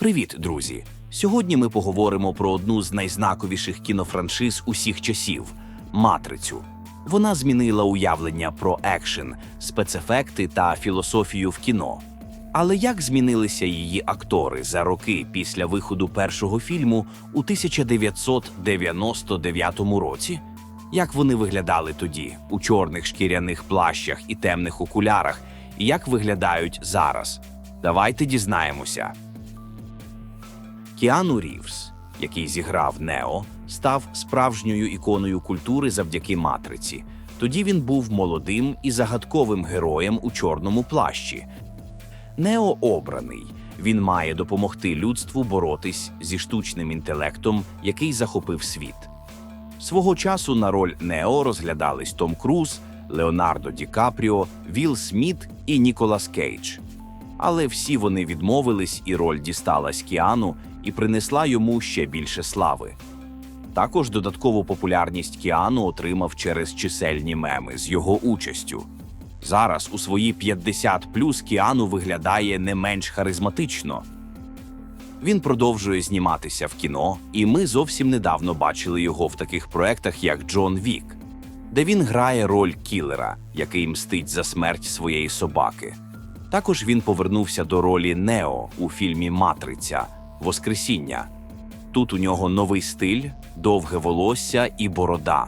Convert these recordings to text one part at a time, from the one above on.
Привіт, друзі! Сьогодні ми поговоримо про одну з найзнаковіших кінофраншиз усіх часів матрицю. Вона змінила уявлення про екшен, спецефекти та філософію в кіно. Але як змінилися її актори за роки після виходу першого фільму у 1999 році? Як вони виглядали тоді у чорних шкіряних плащах і темних окулярах, і як виглядають зараз? Давайте дізнаємося. Кіану Рівс, який зіграв Нео, став справжньою іконою культури завдяки матриці. Тоді він був молодим і загадковим героєм у чорному плащі. Нео обраний. Він має допомогти людству боротись зі штучним інтелектом, який захопив світ. Свого часу на роль Нео розглядались Том Круз, Леонардо Ді Капріо, Вілл Сміт і Ніколас Кейдж. Але всі вони відмовились, і роль дісталась Кіану і принесла йому ще більше слави. Також додаткову популярність Кіану отримав через чисельні меми з його участю. Зараз у свої 50 плюс Кіану виглядає не менш харизматично. Він продовжує зніматися в кіно, і ми зовсім недавно бачили його в таких проектах, як Джон Вік, де він грає роль кілера, який мстить за смерть своєї собаки. Також він повернувся до ролі Нео у фільмі Матриця Воскресіння. Тут у нього новий стиль, довге волосся і борода.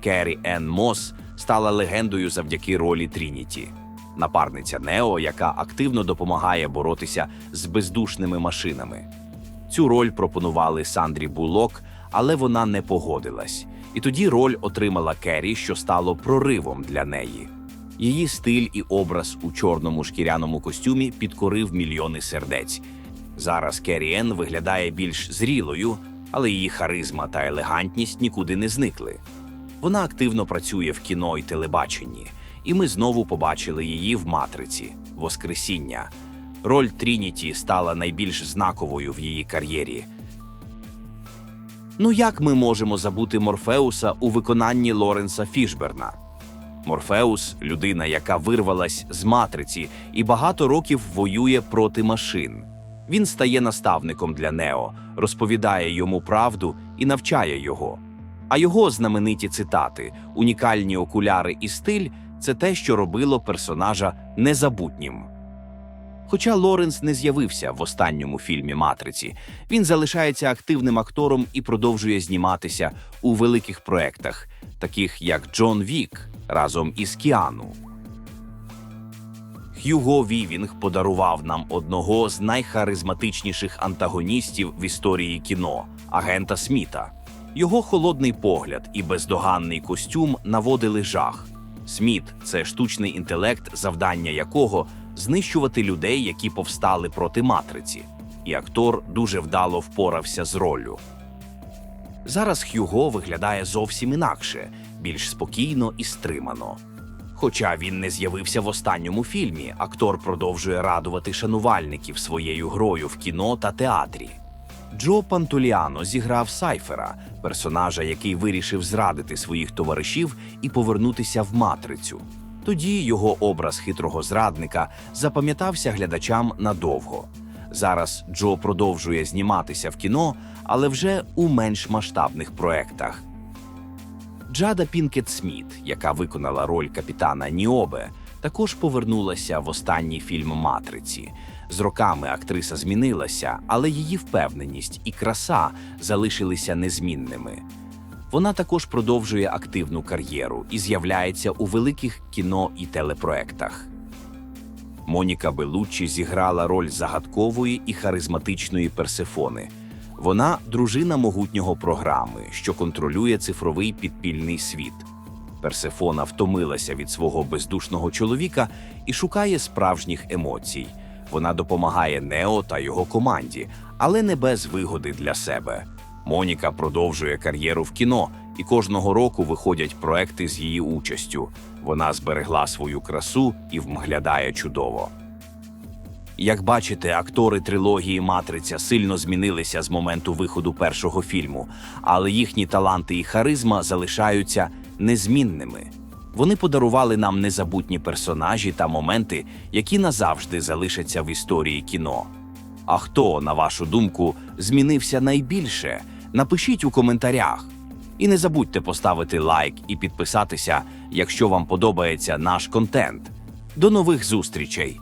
Керрі Енн Мос стала легендою завдяки ролі Трініті, напарниця Нео, яка активно допомагає боротися з бездушними машинами. Цю роль пропонували Сандрі Буллок, але вона не погодилась. І тоді роль отримала Керрі, що стало проривом для неї. Її стиль і образ у чорному шкіряному костюмі підкорив мільйони сердець. Зараз Керрі Енн виглядає більш зрілою, але її харизма та елегантність нікуди не зникли. Вона активно працює в кіно і телебаченні, і ми знову побачили її в матриці Воскресіння. Роль Трініті стала найбільш знаковою в її кар'єрі. Ну як ми можемо забути Морфеуса у виконанні Лоренса Фішберна? Морфеус людина, яка вирвалась з матриці і багато років воює проти машин. Він стає наставником для Нео, розповідає йому правду і навчає його. А його знамениті цитати, унікальні окуляри і стиль це те, що робило персонажа незабутнім. Хоча Лоренс не з'явився в останньому фільмі Матриці, він залишається активним актором і продовжує зніматися у великих проектах, таких як Джон Вік разом із Кіану. Х'юго Вівінг подарував нам одного з найхаризматичніших антагоністів в історії кіно агента Сміта. Його холодний погляд і бездоганний костюм наводили жах. Сміт це штучний інтелект, завдання якого знищувати людей, які повстали проти матриці. І актор дуже вдало впорався з роллю. Зараз Х'юго виглядає зовсім інакше, більш спокійно і стримано. Хоча він не з'явився в останньому фільмі, актор продовжує радувати шанувальників своєю грою в кіно та театрі. Джо Пантуліано зіграв Сайфера, персонажа, який вирішив зрадити своїх товаришів і повернутися в матрицю. Тоді його образ хитрого зрадника запам'ятався глядачам надовго. Зараз Джо продовжує зніматися в кіно, але вже у менш масштабних проектах. Джада Пінкет Сміт, яка виконала роль капітана Ніобе, також повернулася в останній фільм Матриці. З роками актриса змінилася, але її впевненість і краса залишилися незмінними. Вона також продовжує активну кар'єру і з'являється у великих кіно і телепроектах. Моніка Белуччі зіграла роль загадкової і харизматичної Персефони. Вона дружина могутнього програми, що контролює цифровий підпільний світ. Персефона втомилася від свого бездушного чоловіка і шукає справжніх емоцій. Вона допомагає Нео та його команді, але не без вигоди для себе. Моніка продовжує кар'єру в кіно, і кожного року виходять проекти з її участю. Вона зберегла свою красу і вмглядає чудово. Як бачите, актори трилогії Матриця сильно змінилися з моменту виходу першого фільму, але їхні таланти і харизма залишаються незмінними. Вони подарували нам незабутні персонажі та моменти, які назавжди залишаться в історії кіно. А хто, на вашу думку, змінився найбільше? Напишіть у коментарях. І не забудьте поставити лайк і підписатися, якщо вам подобається наш контент. До нових зустрічей!